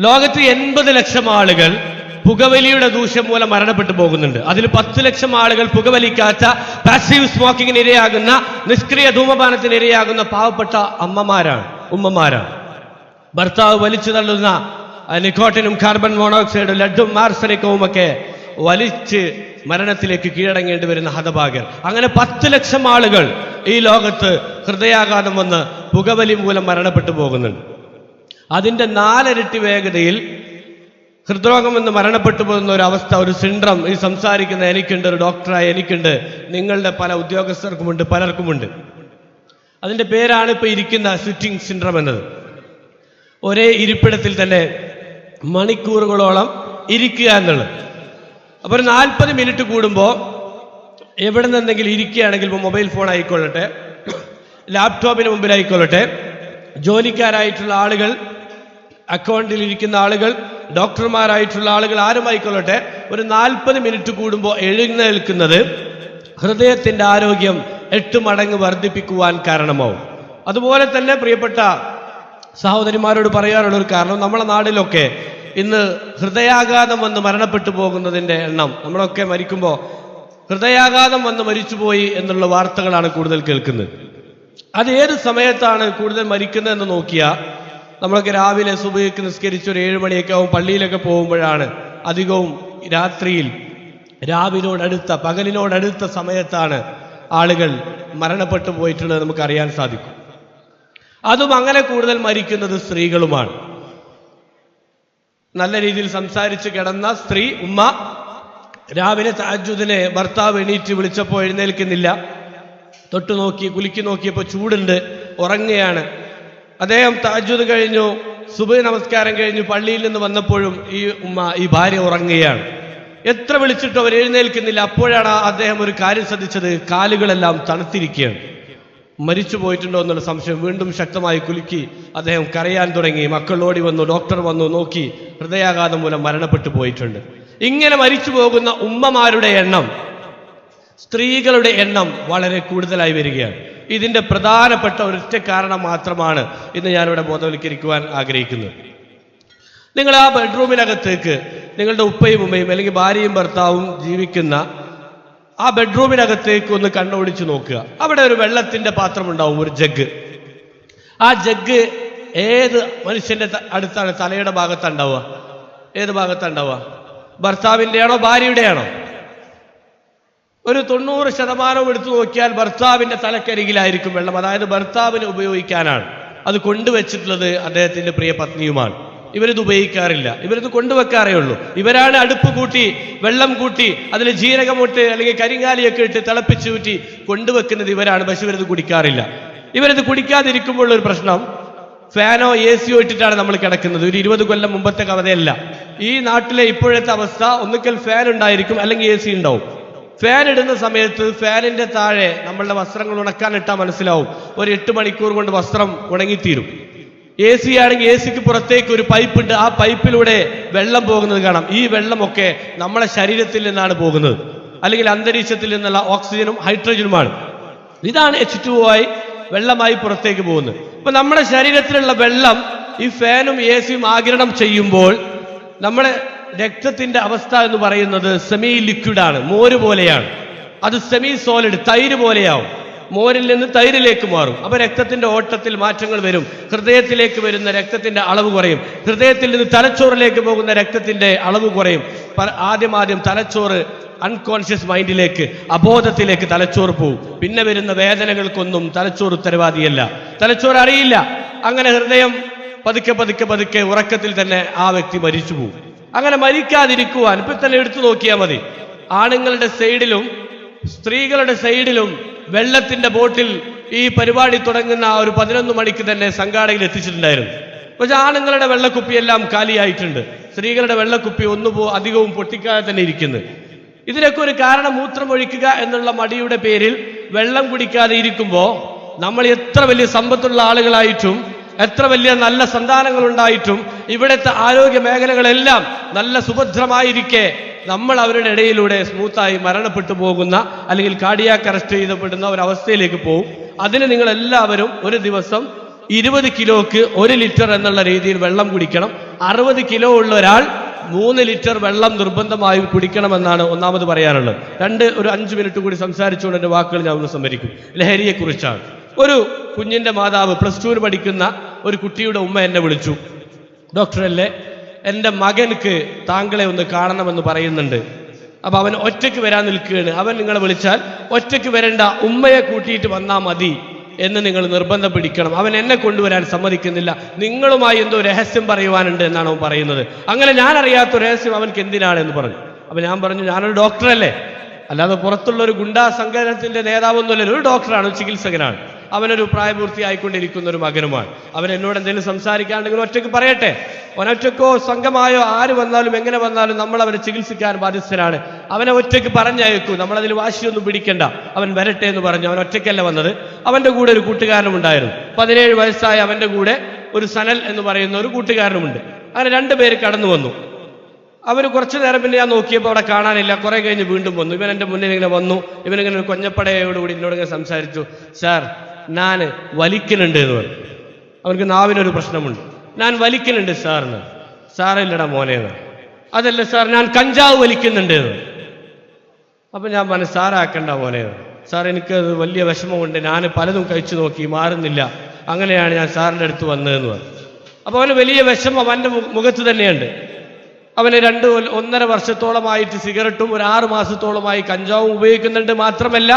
ലോകത്ത് എൺപത് ലക്ഷം ആളുകൾ പുകവലിയുടെ ദൂഷ്യം മൂലം മരണപ്പെട്ടു പോകുന്നുണ്ട്. അതിൽ പത്ത് ലക്ഷം ആളുകൾ പുകവലിക്കാത്ത പാസീവ് സ്മോക്കിങ്ങിന് ഇരയാകുന്ന നിഷ്ക്രിയ ധൂമപാനത്തിന് ഇരയാകുന്ന പാവപ്പെട്ട അമ്മമാരാണ് ഉമ്മമാരാണ്. ഭർത്താവ് വലിച്ചു തള്ളുന്ന നിക്കോട്ടിനും കാർബൺ മോണോക്സൈഡും ലഡും മാർസനിക്കവും ഒക്കെ വലിച്ച് മരണത്തിലേക്ക് കീഴടങ്ങേണ്ടി വരുന്ന ഹതഭാഗ്യർ. അങ്ങനെ പത്ത് ലക്ഷം ആളുകൾ ഈ ലോകത്ത് ഹൃദയാഘാതം വന്ന് പുകവലി മൂലം മരണപ്പെട്ടു പോകുന്നുണ്ട്. അതിന്റെ നാലരട്ടി വേഗതയിൽ ഹൃദ്രോഗം എന്ന് മരണപ്പെട്ടു പോകുന്ന ഒരു അവസ്ഥ ഒരു സിൻഡ്രം ഈ സംസാരിക്കുന്ന എനിക്കുണ്ട് ഒരു ഡോക്ടറായ എനിക്കുണ്ട് നിങ്ങളുടെ പല ഉദ്യോഗസ്ഥർക്കുമുണ്ട് പലർക്കുമുണ്ട്. അതിന്റെ പേരാണ് ഇപ്പൊ ഇരിക്കുന്ന സിറ്റിംഗ് സിൻഡ്രം എന്നത്. ഒരേ ഇരിപ്പിടത്തിൽ തന്നെ മണിക്കൂറുകളോളം ഇരിക്കുക എന്നുള്ളത്. അപ്പോൾ ഒരു നാൽപ്പത് മിനിറ്റ് കൂടുമ്പോൾ എവിടെ നിന്നെങ്കിലും ഇരിക്കുകയാണെങ്കിൽ ഇപ്പോൾ മൊബൈൽ ഫോൺ ആയിക്കൊള്ളട്ടെ ലാപ്ടോപ്പിന് മുമ്പിലായിക്കൊള്ളട്ടെ ജോലിക്കാരായിട്ടുള്ള ആളുകൾ അക്കൗണ്ടിൽ ഇരിക്കുന്ന ആളുകൾ ഡോക്ടർമാരായിട്ടുള്ള ആളുകൾ ആരുമായിക്കൊള്ളട്ടെ ഒരു നാൽപ്പത് മിനിറ്റ് കൂടുമ്പോൾ എഴുന്നേൽക്കുന്നത് ഹൃദയത്തിന്റെ ആരോഗ്യം എട്ട് മടങ്ങ് വർദ്ധിപ്പിക്കുവാൻ കാരണമാവും. അതുപോലെ തന്നെ പ്രിയപ്പെട്ട സഹോദരിമാരോട് പറയാനുള്ള ഒരു കാരണം നമ്മളെ നാടിലൊക്കെ ഇന്ന് ഹൃദയാഘാതം വന്ന് മരണപ്പെട്ടു പോകുന്നതിന്റെ എണ്ണം നമ്മളൊക്കെ മരിക്കുമ്പോൾ ഹൃദയാഘാതം വന്ന് മരിച്ചുപോയി എന്നുള്ള വാർത്തകളാണ് കൂടുതൽ കേൾക്കുന്നത്. അത് ഏത് സമയത്താണ് കൂടുതൽ മരിക്കുന്നതെന്ന് നോക്കിയാൽ നമ്മളൊക്കെ രാവിലെ സുബഹിക്ക് നിസ്കരിച്ച് ഒരു ഏഴ് മണിയൊക്കെ ആവും പള്ളിയിലൊക്കെ പോകുമ്പോഴാണ് അധികവും രാത്രിയിൽ രാവിനോടടുത്ത പകലിനോടടുത്ത സമയത്താണ് ആളുകൾ മരണപ്പെട്ടു പോയിട്ടുള്ളത് നമുക്ക് അറിയാൻ സാധിക്കും. അതും അങ്ങനെ കൂടുതൽ മരിക്കുന്നത് സ്ത്രീകളുമാണ്. നല്ല രീതിയിൽ സംസാരിച്ച് കിടന്ന സ്ത്രീ ഉമ്മ രാവിലെ താജുദിനെ ഭർത്താവ് എണീറ്റ് വിളിച്ചപ്പോൾ എഴുന്നേൽക്കുന്നില്ല. തൊട്ടു നോക്കി കുലുക്കി നോക്കിയപ്പോൾ ചൂടുണ്ട് ഉറങ്ങുകയാണ്. അദ്ദേഹം താജുദ് കഴിഞ്ഞു സുബഹ് നമസ്കാരം കഴിഞ്ഞു പള്ളിയിൽ നിന്ന് വന്നപ്പോഴും ഈ ഉമ്മ ഈ ഭാര്യ ഉറങ്ങുകയാണ്. എത്ര വിളിച്ചിട്ടും അവർ എഴുന്നേൽക്കുന്നില്ല. അപ്പോഴാണ് അദ്ദേഹം ഒരു കാര്യം ശ്രദ്ധിച്ചത്. കാലുകളെല്ലാം തണുത്തിരിക്കുകയാണ്. മരിച്ചു പോയിട്ടുണ്ടോ എന്നുള്ള സംശയം വീണ്ടും ശക്തമായി കുലുക്കി അദ്ദേഹം കരയാൻ തുടങ്ങി. മക്കൾ ഓടി വന്നു ഡോക്ടർ വന്നു നോക്കി ഹൃദയാഘാതം മൂലം മരണപ്പെട്ടു പോയിട്ടുണ്ട്. ഇങ്ങനെ മരിച്ചു പോകുന്ന ഉമ്മമാരുടെ എണ്ണം സ്ത്രീകളുടെ എണ്ണം വളരെ കൂടുതലായി വരികയാണ്. ഇതിന്റെ പ്രധാനപ്പെട്ട ഒരൊറ്റ കാരണം മാത്രമാണ് ഇന്ന് ഞാനിവിടെ ബോധവൽക്കരിക്കുവാൻ ആഗ്രഹിക്കുന്നത്. നിങ്ങൾ ആ ബെഡ്റൂമിനകത്തേക്ക് നിങ്ങളുടെ ഉപ്പയും ഉമ്മയും അല്ലെങ്കിൽ ഭാര്യയും ഭർത്താവും ജീവിക്കുന്ന ആ ബെഡ്റൂമിനകത്തേക്ക് ഒന്ന് കണ്ണോടിച്ച് നോക്കുക. അവിടെ ഒരു വെള്ളത്തിന്റെ പാത്രം ഉണ്ടാവും ഒരു ജഗ് ആ ജഗ് ഏത് മനുഷ്യന്റെ അടുത്താണ്? തലയുടെ ഭാഗത്താണ് ഉണ്ടാവുക. ഏത് ഭാഗത്താണ് ഉണ്ടാവുക? ഭർത്താവിന്റെ ആണോ ആണോ ഒരു തൊണ്ണൂറ് ശതമാനവും എടുത്തു നോക്കിയാൽ ഭർത്താവിന്റെ തലക്കരികിലായിരിക്കും വെള്ളം. അതായത് ഭർത്താവിന് ഉപയോഗിക്കാനാണ്. അത് കൊണ്ടുവച്ചിട്ടുള്ളത് അദ്ദേഹത്തിന്റെ പ്രിയ പത്നിയുമാണ്. ഇവരിത് ഉപയോഗിക്കാറില്ല. ഇവരിത് കൊണ്ടുവെക്കാറേ ഉള്ളൂ. ഇവരാണ് അടുപ്പ് കൂട്ടി വെള്ളം കൂട്ടി അതിൽ ജീരകമിട്ട് അല്ലെങ്കിൽ കരിങ്ങാലിയൊക്കെ ഇട്ട് തിളപ്പിച്ചു ഊറ്റി കൊണ്ടുവെക്കുന്നത് ഇവരാണ്. പക്ഷെ ഇവരിത് കുടിക്കാറില്ല. ഇവരിത് കുടിക്കാതിരിക്കുമ്പോൾ ഒരു പ്രശ്നം ഫാനോ എ സിയോ ഇട്ടിട്ടാണ് നമ്മൾ കിടക്കുന്നത്. ഒരു ഇരുപത് കൊല്ലം മുമ്പത്തെ കവതയല്ല ഈ നാട്ടിലെ ഇപ്പോഴത്തെ അവസ്ഥ ഒന്നിക്കൽ ഫാൻ ഉണ്ടായിരിക്കും അല്ലെങ്കിൽ എ സി ഉണ്ടാവും. ഫാൻ ഇടുന്ന സമയത്ത് ഫാനിന്റെ താഴെ നമ്മളുടെ വസ്ത്രങ്ങൾ ഉണക്കാൻ ഇട്ടാൽ മനസ്സിലാവും. ഒരു എട്ട് മണിക്കൂർ കൊണ്ട് വസ്ത്രം ഉണങ്ങിത്തീരും. എ സി ആണെങ്കിൽ എ സിക്ക് പുറത്തേക്ക് ഒരു പൈപ്പ് ഉണ്ട്. ആ പൈപ്പിലൂടെ വെള്ളം പോകുന്നത് കാണാം. ഈ വെള്ളമൊക്കെ നമ്മുടെ ശരീരത്തിൽ നിന്നാണ് പോകുന്നത്. അല്ലെങ്കിൽ അന്തരീക്ഷത്തിൽ നിന്നുള്ള ഓക്സിജനും ഹൈഡ്രജനുമാണ്. ഇതാണ് എച്ച് ടു ആയി വെള്ളമായി പുറത്തേക്ക് പോകുന്നത്. ഇപ്പൊ നമ്മുടെ ശരീരത്തിലുള്ള വെള്ളം ഈ ഫാനും എ സിയും ആഗിരണം ചെയ്യുമ്പോൾ നമ്മുടെ രക്തത്തിന്റെ അവസ്ഥ എന്ന് പറയുന്നത് സെമി ലിക്വിഡാണ് മോര് പോലെയാണ്. അത് സെമി സോളിഡ് തൈര് പോലെയാവും. മോരിൽ നിന്ന് തൈരിലേക്ക് മാറും. അപ്പൊ രക്തത്തിന്റെ ഓട്ടത്തിൽ മാറ്റങ്ങൾ വരും. ഹൃദയത്തിലേക്ക് വരുന്ന രക്തത്തിന്റെ അളവ് കുറയും. ഹൃദയത്തിൽ നിന്ന് തലച്ചോറിലേക്ക് പോകുന്ന രക്തത്തിന്റെ അളവ് കുറയും. ആദ്യം ആദ്യം തലച്ചോറ് അൺകോൺഷ്യസ് മൈൻഡിലേക്ക് അബോധത്തിലേക്ക് തലച്ചോറ് പോവും. പിന്നെ വരുന്ന വേദനകൾക്കൊന്നും തലച്ചോറ് ഉത്തരവാദിയല്ല. തലച്ചോറ് അറിയില്ല. അങ്ങനെ ഹൃദയം പതുക്കെ പതുക്കെ പതുക്കെ ഉറക്കത്തിൽ തന്നെ ആ വ്യക്തി മരിച്ചു പോകും അങ്ങനെ മരിക്കാതിരിക്കുവാൻ. ഇപ്പൊ തന്നെ എടുത്തു നോക്കിയാൽ മതി. ആണുങ്ങളുടെ സൈഡിലും സ്ത്രീകളുടെ സൈഡിലും വെള്ളത്തിന്റെ ബോട്ടിൽ ഈ പരിപാടി തുടങ്ങുന്ന ഒരു പതിനൊന്ന് മണിക്ക് തന്നെ സംഘാടകർ എത്തിച്ചിട്ടുണ്ടായിരുന്നു. പക്ഷെ ആണുങ്ങളുടെ വെള്ളക്കുപ്പി എല്ലാം കാലിയായിട്ടുണ്ട്. സ്ത്രീകളുടെ വെള്ളക്കുപ്പി ഒന്നു പോ അധികവും പൊട്ടിക്കാതെ തന്നെ ഇരിക്കുന്നു. ഇതിനൊക്കെ ഒരു കാരണം മൂത്രമൊഴിക്കുക എന്നുള്ള മടിയുടെ പേരിൽ വെള്ളം കുടിക്കാതെ ഇരിക്കുമ്പോൾ നമ്മൾ എത്ര വലിയ സമ്പത്തുള്ള ആളുകളായിട്ടും എത്ര വലിയ നല്ല സന്താനങ്ങൾ ഉണ്ടായിട്ടും ഇവിടുത്തെ ആരോഗ്യ മേഖലകളെല്ലാം നല്ല സുഭദ്രമായിരിക്കെ. നമ്മൾ അവരുടെ ഇടയിലൂടെ സ്മൂത്തായി മരണപ്പെട്ടു പോകുന്ന അല്ലെങ്കിൽ കാർഡിയാക്ക് അറസ്റ്റ് ചെയ്തപ്പെടുന്ന ഒരു അവസ്ഥയിലേക്ക് പോകും അതിന് നിങ്ങൾ എല്ലാവരും ഒരു ദിവസം ഇരുപത് കിലോക്ക് ഒരു ലിറ്റർ എന്നുള്ള രീതിയിൽ വെള്ളം കുടിക്കണം. അറുപത് കിലോ ഉള്ള ഒരാൾ മൂന്ന് ലിറ്റർ വെള്ളം നിർബന്ധമായി കുടിക്കണമെന്നാണ് ഒന്നാമത് പറയാനുള്ളത്. രണ്ട് ഒരു അഞ്ച് മിനിറ്റ് കൂടി സംസാരിച്ചുകൊണ്ട് എന്റെ വാക്കുകൾ ഞാൻ ഒന്ന് സംഭരിക്കും. ലഹരിയെക്കുറിച്ചാണ്. ഒരു കുഞ്ഞിന്റെ മാതാവ് പ്ലസ് ടുവിന് പഠിക്കുന്ന ഒരു കുട്ടിയുടെ ഉമ്മ എന്നെ വിളിച്ചു. ഡോക്ടറല്ലേ എന്റെ മകൻക്ക് താങ്കളെ ഒന്ന് കാണണമെന്ന് പറയുന്നുണ്ട്. അപ്പൊ അവൻ ഒറ്റയ്ക്ക് വരാൻ നിൽക്കുകയാണ്. അവൻ നിങ്ങളെ വിളിച്ചാൽ ഒറ്റയ്ക്ക് വരേണ്ട ഉമ്മയെ കൂട്ടിയിട്ട് വന്നാൽ മതി എന്ന് നിങ്ങൾ നിർബന്ധം പിടിക്കണം. അവൻ എന്നെ കൊണ്ടുവരാൻ സമ്മതിക്കുന്നില്ല. നിങ്ങളുമായി എന്തോ രഹസ്യം പറയുവാനുണ്ട് എന്നാണ് അവൻ പറയുന്നത്. അങ്ങനെ ഞാൻ അറിയാത്ത രഹസ്യം അവൻക്ക് എന്തിനാണ് എന്ന് പറഞ്ഞു. അപ്പൊ ഞാൻ പറഞ്ഞു ഞാനൊരു ഡോക്ടറല്ലേ. അല്ലാതെ പുറത്തുള്ള ഒരു ഗുണ്ടാ സംഘടനത്തിന്റെ നേതാവൊന്നുമല്ല ഒരു ഡോക്ടറാണ് ചികിത്സകനാണ്. അവനൊരു പ്രായപൂർത്തിയായിക്കൊണ്ടിരിക്കുന്ന ഒരു മകനുമാണ്. അവൻ എന്നോട് എന്തെങ്കിലും സംസാരിക്കാണ്ടെങ്കിൽ ഒറ്റയ്ക്ക് പറയട്ടെ. ഒനൊറ്റക്കോ സംഘമായോ ആര് വന്നാലും എങ്ങനെ വന്നാലും നമ്മൾ അവരെ ചികിത്സിക്കാൻ ബാധ്യസ്ഥരാണ് അവനെ ഒറ്റയ്ക്ക് പറഞ്ഞയക്കൂ. നമ്മളതിൽ വാശിയൊന്നും പിടിക്കണ്ട. അവൻ വരട്ടെ എന്ന് പറഞ്ഞു. അവൻ ഒറ്റയ്ക്കല്ല വന്നത്. അവന്റെ കൂടെ ഒരു കൂട്ടുകാരനും ഉണ്ടായിരുന്നു. പതിനേഴ് വയസ്സായ അവന്റെ കൂടെ ഒരു സനൽ എന്ന് പറയുന്ന ഒരു കൂട്ടുകാരനുമുണ്ട്. അങ്ങനെ രണ്ടുപേര് കടന്നു വന്നു. അവർ കുറച്ചു നേരം പിന്നെ ഞാൻ നോക്കിയപ്പോൾ അവിടെ കാണാനില്ല. കുറെ കഴിഞ്ഞ് വീണ്ടും വന്നു. ഇവൻ എന്റെ മുന്നിൽ ഇങ്ങനെ വന്നു. ഇവനിങ്ങനെ ഒരു കൊഞ്ഞപ്പടയോടുകൂടി എന്നോട് ഇങ്ങനെ സംസാരിച്ചു. സാർ ഞാൻ വലിക്കലുണ്ട് എന്ന് പറഞ്ഞു. അവർക്ക് നാവിനൊരു പ്രശ്നമുണ്ട്. ഞാൻ വലിക്കലുണ്ട് സാറിന്. സാറില്ലടാ മോനെ. എന്ന് അതല്ല സാർ ഞാൻ കഞ്ചാവ് വലിക്കുന്നുണ്ട്. എന്ന് അപ്പൊ ഞാൻ പറഞ്ഞു സാറാക്കണ്ട മോനെ. സാർ എനിക്ക് വലിയ വിഷമമുണ്ട്. ഞാൻ പലതും കഴിച്ചു നോക്കി മാറുന്നില്ല. അങ്ങനെയാണ് ഞാൻ സാറിന്റെ അടുത്ത് വന്നതെന്ന് പറഞ്ഞു. അപ്പോൾ അവന് വലിയ വിഷമം അവന്റെ മുഖത്ത് തന്നെയുണ്ട്. അവന് രണ്ട് ഒന്നര വർഷത്തോളമായിട്ട് സിഗരറ്റും ഒരു ആറ് മാസത്തോളമായി കഞ്ചാവും ഉപയോഗിക്കുന്നുണ്ട് മാത്രമല്ല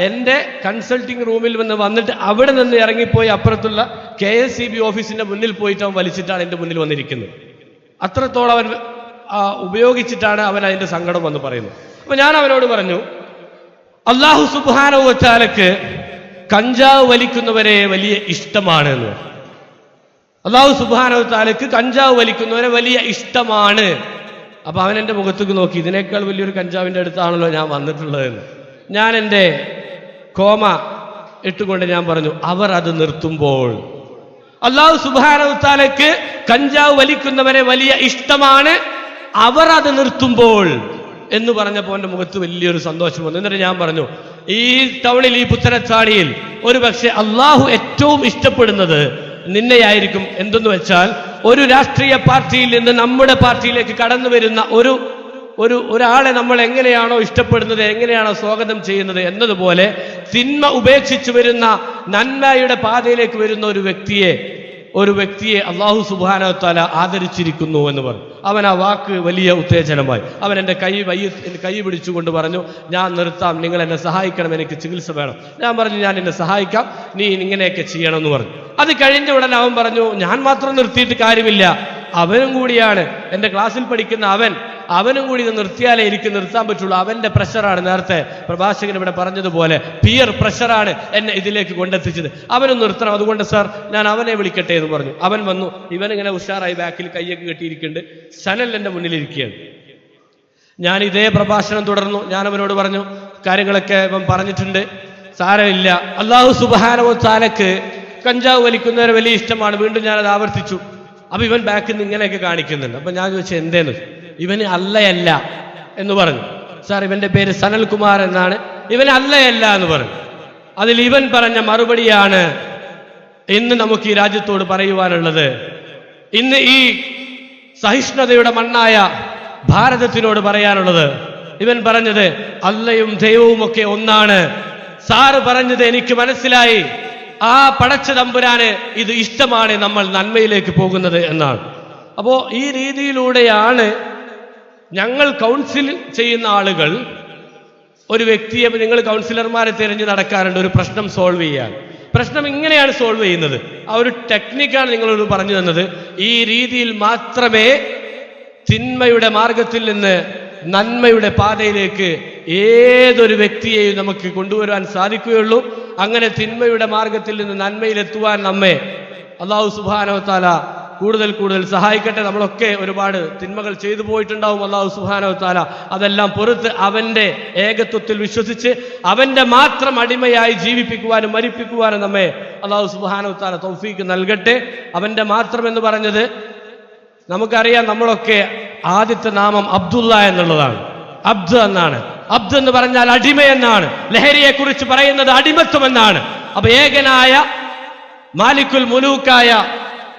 എന്റെ കൺസൾട്ടിംഗ് റൂമിൽ നിന്ന് വന്നിട്ട് അവിടെ നിന്ന് ഇറങ്ങിപ്പോയി അപ്പുറത്തുള്ള കെ എസ് സി ബി ഓഫീസിന്റെ മുന്നിൽ പോയിട്ട് അവൻ വലിച്ചിട്ടാണ് എന്റെ മുന്നിൽ വന്നിരിക്കുന്നത് അത്രത്തോളം അവൻ ഉപയോഗിച്ചിട്ടാണ് അവൻ അതിന്റെ സങ്കടം വന്ന് പറയുന്നത് അപ്പൊ ഞാൻ അവനോട് പറഞ്ഞു അള്ളാഹു സുബാനോ വച്ചാലക്ക് കഞ്ചാവ് വലിക്കുന്നവരെ വലിയ ഇഷ്ടമാണ് എന്ന്. അള്ളാഹു സുബാനോ താലക്ക് കഞ്ചാവ് വലിക്കുന്നവരെ വലിയ ഇഷ്ടമാണ്. അപ്പൊ അവൻ എന്റെ മുഖത്തേക്ക് നോക്കി. ഇതിനേക്കാൾ വലിയൊരു കഞ്ചാവിന്റെ അടുത്താണല്ലോ ഞാൻ വന്നിട്ടുള്ളതെന്ന് ഞാൻ എന്റെ കോമ ഇട്ടുകൊണ്ട് ഞാൻ പറഞ്ഞു അവർ അത് നിർത്തുമ്പോൾ. അള്ളാഹു സുബാനോ താലക്ക് കഞ്ചാവ് വലിക്കുന്നവരെ വലിയ ഇഷ്ടമാണ്. അവർ അത് നിർത്തുമ്പോൾ എന്ന് പറഞ്ഞപ്പോൾ എന്റെ മുഖത്ത് വലിയൊരു സന്തോഷം വന്നു. എന്നിട്ട് ഞാൻ പറഞ്ഞു ഈ ടൗണിൽ ഈ പുത്തനച്ചാടിയിൽ ഒരു പക്ഷെ അള്ളാഹു ഏറ്റവും ഇഷ്ടപ്പെടുന്നത് നിന്നെയായിരിക്കും എന്തെന്ന് വെച്ചാൽ ഒരു രാഷ്ട്രീയ പാർട്ടിയിൽ നിന്ന് നമ്മുടെ പാർട്ടിയിലേക്ക് കടന്നു വരുന്ന ഒരു ഒരു ഒരാളെ നമ്മൾ എങ്ങനെയാണോ ഇഷ്ടപ്പെടുന്നത് എങ്ങനെയാണോ സ്വാഗതം ചെയ്യുന്നത് എന്നതുപോലെ തിന്മ ഉപേക്ഷിച്ചു വരുന്ന നന്മയുടെ പാതയിലേക്ക് വരുന്ന ഒരു വ്യക്തിയെ ഒരു വ്യക്തിയെ അള്ളാഹു സുബാനത്താല ആദരിച്ചിരിക്കുന്നു എന്ന് പറഞ്ഞു. അവൻ ആ വാക്ക് വലിയ ഉത്തേജനമായി. അവൻ എന്റെ കൈ വൈ കൈ പിടിച്ചുകൊണ്ട് പറഞ്ഞു ഞാൻ നിർത്താം നിങ്ങൾ എന്നെ സഹായിക്കണം എനിക്ക് ചികിത്സ വേണം. ഞാൻ പറഞ്ഞു ഞാൻ എന്നെ സഹായിക്കാം നീ ഇങ്ങനെയൊക്കെ ചെയ്യണം എന്ന് പറഞ്ഞു. അത് കഴിഞ്ഞ ഉടനെ അവൻ പറഞ്ഞു ഞാൻ മാത്രം നിർത്തിയിട്ട് കാര്യമില്ല. അവനും കൂടിയാണ്. എന്റെ ക്ലാസ്സിൽ പഠിക്കുന്ന അവൻ അവനും കൂടി ഇത് നിർത്തിയാലേ എനിക്ക് നിർത്താൻ പറ്റുള്ളൂ. അവന്റെ പ്രഷറാണ് നേരത്തെ പ്രഭാഷകൻ ഇവിടെ പറഞ്ഞതുപോലെ. പിയർ പ്രഷറാണ് എന്നെ ഇതിലേക്ക് കൊണ്ടെത്തിച്ചത്. അവനും നിർത്തണം. അതുകൊണ്ട് സാർ ഞാൻ അവനെ വിളിക്കട്ടെ എന്ന് പറഞ്ഞു. അവൻ വന്നു. ഇവനിങ്ങനെ ഉഷാറായി ബാക്കിൽ കയ്യൊക്കെ കെട്ടിയിരിക്കുന്നുണ്ട്. സനൽ എന്റെ മുന്നിലിരിക്കുകയാണ്. ഞാൻ ഇതേ പ്രഭാഷണം തുടർന്നു. ഞാൻ അവനോട് പറഞ്ഞു കാര്യങ്ങളൊക്കെ ഇവൻ പറഞ്ഞിട്ടുണ്ട്. സാരമില്ല. അള്ളാഹു സുബാനവോ താലക്ക് കഞ്ചാവ് വലിക്കുന്നവരെ വലിയ ഇഷ്ടമാണ്. വീണ്ടും ഞാനത് ആവർത്തിച്ചു. അപ്പൊ ഇവൻ ബാക്കിൽ നിന്ന് ഇങ്ങനെയൊക്കെ കാണിക്കുന്നുണ്ട്. അപ്പൊ ഞാൻ ചോദിച്ചു എന്തേന്ന്? ഇവന് അല്ലയല്ല എന്ന് പറഞ്ഞു. സാർ ഇവന്റെ പേര് സനൽകുമാർ എന്നാണ്. ഇവൻ അല്ലയല്ല എന്ന് പറഞ്ഞു. അതിൽ ഇവൻ പറഞ്ഞ മറുപടിയാണ് ഇന്ന് നമുക്ക് ഈ രാജ്യത്തോട് പറയുവാനുള്ളത്. ഇന്ന് ഈ സഹിഷ്ണുതയുടെ മണ്ണായ ഭാരതത്തിനോട് പറയാനുള്ളത്. ഇവൻ പറഞ്ഞത് അല്ലയും ദൈവവും ഒക്കെ ഒന്നാണ്. സാറ് പറഞ്ഞത് എനിക്ക് മനസ്സിലായി. ആ പടച്ച തമ്പുരാന് ഇത് ഇഷ്ടമാണ് നമ്മൾ നന്മയിലേക്ക് പോകുന്നത് എന്നാണ്. അപ്പോ ഈ രീതിയിലൂടെയാണ് ഞങ്ങൾ കൗൺസിൽ ചെയ്യുന്ന ആളുകൾ ഒരു വ്യക്തിയെ നിങ്ങൾ കൗൺസിലർമാരെ തിരഞ്ഞു നടക്കാറുണ്ട് ഒരു പ്രശ്നം സോൾവ് ചെയ്യാൻ. പ്രശ്നം ഇങ്ങനെയാണ് സോൾവ് ചെയ്യുന്നത്. ആ ഒരു ടെക്നിക്കാണ് നിങ്ങളോട് പറഞ്ഞു തന്നത്. ഈ രീതിയിൽ മാത്രമേ തിന്മയുടെ മാർഗത്തിൽ നിന്ന് നന്മയുടെ പാതയിലേക്ക് ഏതൊരു വ്യക്തിയെയും നമുക്ക് കൊണ്ടുവരാൻ സാധിക്കുകയുള്ളൂ. അങ്ങനെ തിന്മയുടെ മാർഗത്തിൽ നിന്ന് നന്മയിലെത്തുവാൻ നമ്മെ അള്ളാഹു സുബാനവത്താല കൂടുതൽ കൂടുതൽ സഹായിക്കട്ടെ. നമ്മളൊക്കെ ഒരുപാട് തിന്മകൾ ചെയ്തു പോയിട്ടുണ്ടാവും അള്ളാഹു സുബാനവത്താല അതെല്ലാം പുറത്ത് അവന്റെ ഏകത്വത്തിൽ വിശ്വസിച്ച് അവന്റെ മാത്രം അടിമയായി ജീവിപ്പിക്കുവാനും മരിപ്പിക്കുവാനും നമ്മെ അള്ളാഹു സുബാനവത്താല തൗഫീക്ക് നൽകട്ടെ. അവന്റെ മാത്രം എന്ന് പറഞ്ഞത് നമുക്കറിയാം നമ്മളൊക്കെ ആദ്യത്തെ നാമം അബ്ദുള്ള എന്നുള്ളതാണ്. അബ്ദു എന്നാണ്. അബ്ദു എന്ന് പറഞ്ഞാൽ അടിമ എന്നാണ്. ലഹരിയെ കുറിച്ച് പറയുന്നത് അടിമത്വം എന്നാണ്. അപ്പൊ ഏകനായ മാലിക്കുൽ മുലൂക്കായ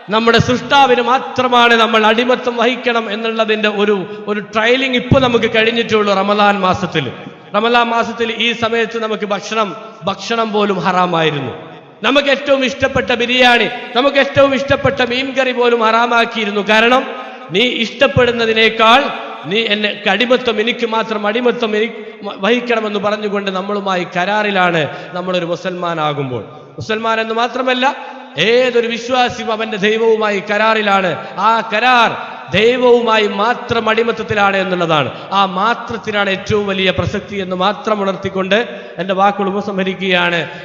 നമ്മുടെ സൃഷ്ടാവിന് മാത്രമാണ് നമ്മൾ അടിമത്തം വഹിക്കണം എന്നുള്ളതിന്റെ ഒരു ഒരു ട്രയലിംഗ് ഇപ്പൊ നമുക്ക് കഴിഞ്ഞിട്ടുള്ളൂ റമദാൻ മാസത്തിൽ. റമദാൻ മാസത്തിൽ ഈ സമയത്ത് നമുക്ക് ഭക്ഷണം ഭക്ഷണം പോലും ഹറാമായിരുന്നു. നമുക്ക് ഏറ്റവും ഇഷ്ടപ്പെട്ട ബിരിയാണി നമുക്ക് ഏറ്റവും ഇഷ്ടപ്പെട്ട മീൻകറി പോലും ഹറാമാക്കിയിരുന്നു. കാരണം നീ ഇഷ്ടപ്പെടുന്നതിനേക്കാൾ നീ എന്നെ അടിമത്വം എനിക്ക് മാത്രം അടിമത്വം എനിക്ക് വഹിക്കണമെന്ന് പറഞ്ഞുകൊണ്ട് നമ്മളുമായി കരാറിലാണ് നമ്മളൊരു മുസൽമാനാകുമ്പോൾ. മുസൽമാൻ എന്ന് മാത്രമല്ല ഏതൊരു വിശ്വാസിയും അവന്റെ ദൈവവുമായി കരാറിലാണ്. ആ കരാർ ദൈവവുമായി മാത്രം അടിമത്തത്തിലാണ് എന്നുള്ളതാണ്. ആ മാത്രത്തിനാണ് ഏറ്റവും വലിയ പ്രസക്തി എന്ന് മാത്രം ഉണർത്തിക്കൊണ്ട് എന്റെ വാക്കുകൾ ഉപസംഹരിക്കുകയാണ്.